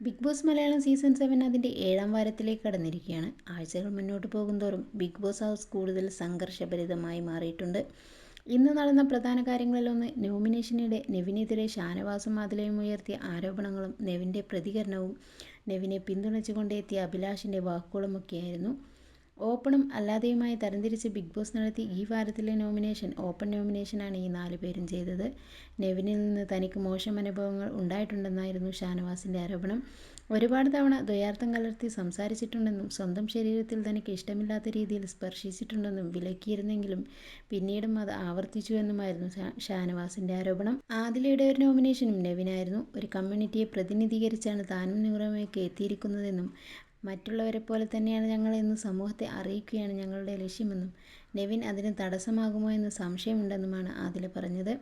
Bigg Boss Malayalam season seven അതിന്റെ ഏഴാം വാരത്തിലേക്ക് കടന്നിരിക്കുകയാണ്. ആഴ്ചകൾ മുന്നോട്ട് പോകുന്തോറും ബിഗ് ബോസ് ഹൗസ് കൂടുതൽ സംഘർഷഭരിതമായി മാറിയിട്ടുണ്ട്. ഇന്ന് നടന്ന പ്രധാന കാര്യങ്ങളിലൊന്ന് നോമിനേഷനിടെ നെവിനെതിരെ ഷാനവാസും മാതിലയും ഉയർത്തിയ ആരോപണങ്ങളും നെവിന്റെ പ്രതികരണവും നെവിനെ പിന്തുണച്ചുകൊണ്ടെത്തിയ അഭിലാഷിന്റെ വാക്കുകളുമൊക്കെയായിരുന്നു. ഓപ്പണും അല്ലാതെയുമായി തരംതിരിച്ച് ബിഗ് ബോസ് നടത്തി ഈ വാരത്തിലെ നോമിനേഷൻ ഓപ്പൺ നോമിനേഷനാണ് ഈ നാല് പേരും ചെയ്തത്. നെവിനിൽ നിന്ന് തനിക്ക് മോശം അനുഭവങ്ങൾ ഉണ്ടായിട്ടുണ്ടെന്നായിരുന്നു ഷാനവാസിന്റെ ആരോപണം. ഒരുപാട് തവണ ദ്വയാർത്ഥം കലർത്തി സംസാരിച്ചിട്ടുണ്ടെന്നും സ്വന്തം ശരീരത്തിൽ തനിക്ക് ഇഷ്ടമില്ലാത്ത രീതിയിൽ സ്പർശിച്ചിട്ടുണ്ടെന്നും വിലക്കിയിരുന്നെങ്കിലും പിന്നീടും അത് ആവർത്തിച്ചു എന്നുമായിരുന്നു ഷാനവാസിന്റെ ആരോപണം. ആദിലയുടെ ഒരു നോമിനേഷനും നെവിനായിരുന്നു. ഒരു കമ്മ്യൂണിറ്റിയെ പ്രതിനിധീകരിച്ചാണ് താനും നൂറമയൊക്കെ എത്തിയിരിക്കുന്നതെന്നും മറ്റുള്ളവരെ പോലെ തന്നെയാണ് ഞങ്ങൾ ഇന്ന് സമൂഹത്തെ അറിയിക്കുകയാണ് ഞങ്ങളുടെ ലക്ഷ്യമെന്നും നെവിൻ അതിന് തടസ്സമാകുമോ എന്ന് സംശയമുണ്ടെന്നുമാണ് ആദില പറഞ്ഞത്.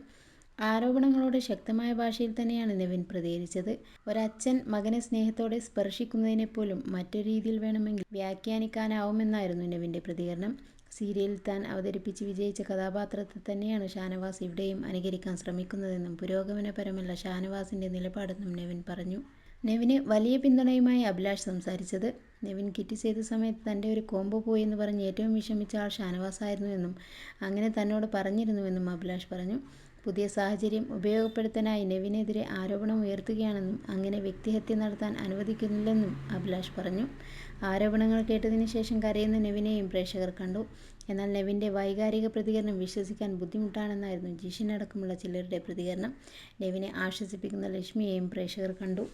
ആരോപണങ്ങളോട് ശക്തമായ ഭാഷയിൽ തന്നെയാണ് നെവിൻ പ്രതികരിച്ചത്. ഒരച്ഛൻ മകനെ സ്നേഹത്തോടെ സ്പർശിക്കുന്നതിനെ പോലും മറ്റൊരു രീതിയിൽ വേണമെങ്കിൽ വ്യാഖ്യാനിക്കാനാവുമെന്നായിരുന്നു നെവിന്റെ പ്രതികരണം. സീരിയലിൽ താൻ അവതരിപ്പിച്ച് വിജയിച്ച കഥാപാത്രത്തെ തന്നെയാണ് ഷാനവാസ് ഇവിടെയും അനുകരിക്കാൻ ശ്രമിക്കുന്നതെന്നും പുരോഗമനപരമല്ല ഷാനവാസിന്റെ നിലപാടെന്നും നെവിൻ പറഞ്ഞു. നെവിന് വലിയ പിന്തുണയുമായി അഭിലാഷ് സംസാരിച്ചത്. നെവിൻ കിറ്റ് ചെയ്ത സമയത്ത് തന്റെ ഒരു കോംബോ പോയി എന്ന് പറഞ്ഞ് ഏറ്റവും വിഷമിച്ച ആൾ ഷാനവാസായിരുന്നുവെന്നും അങ്ങനെ തന്നോട് പറഞ്ഞിരുന്നുവെന്നും അഭിലാഷ് പറഞ്ഞു. പുതിയ സാഹചര്യം ഉപയോഗപ്പെടുത്താനായി നെവിനെതിരെ ആരോപണം ഉയർത്തുകയാണെന്നും അങ്ങനെ വ്യക്തിഹത്യ നടത്താൻ അനുവദിക്കുന്നില്ലെന്നും അഭിലാഷ് പറഞ്ഞു. ആരോപണങ്ങൾ കേട്ടതിന് ശേഷം കരയുന്ന നെവിനെയും പ്രേക്ഷകർ കണ്ടു. എന്നാൽ നെവിന്റെ വൈകാരിക പ്രതികരണം വിശ്വസിക്കാൻ ബുദ്ധിമുട്ടാണെന്നായിരുന്നു ജിഷിനടക്കമുള്ള ചിലരുടെ പ്രതികരണം. നെവിനെ ആശ്വസിപ്പിക്കുന്ന ലക്ഷ്മിയെയും പ്രേക്ഷകർ കണ്ടു.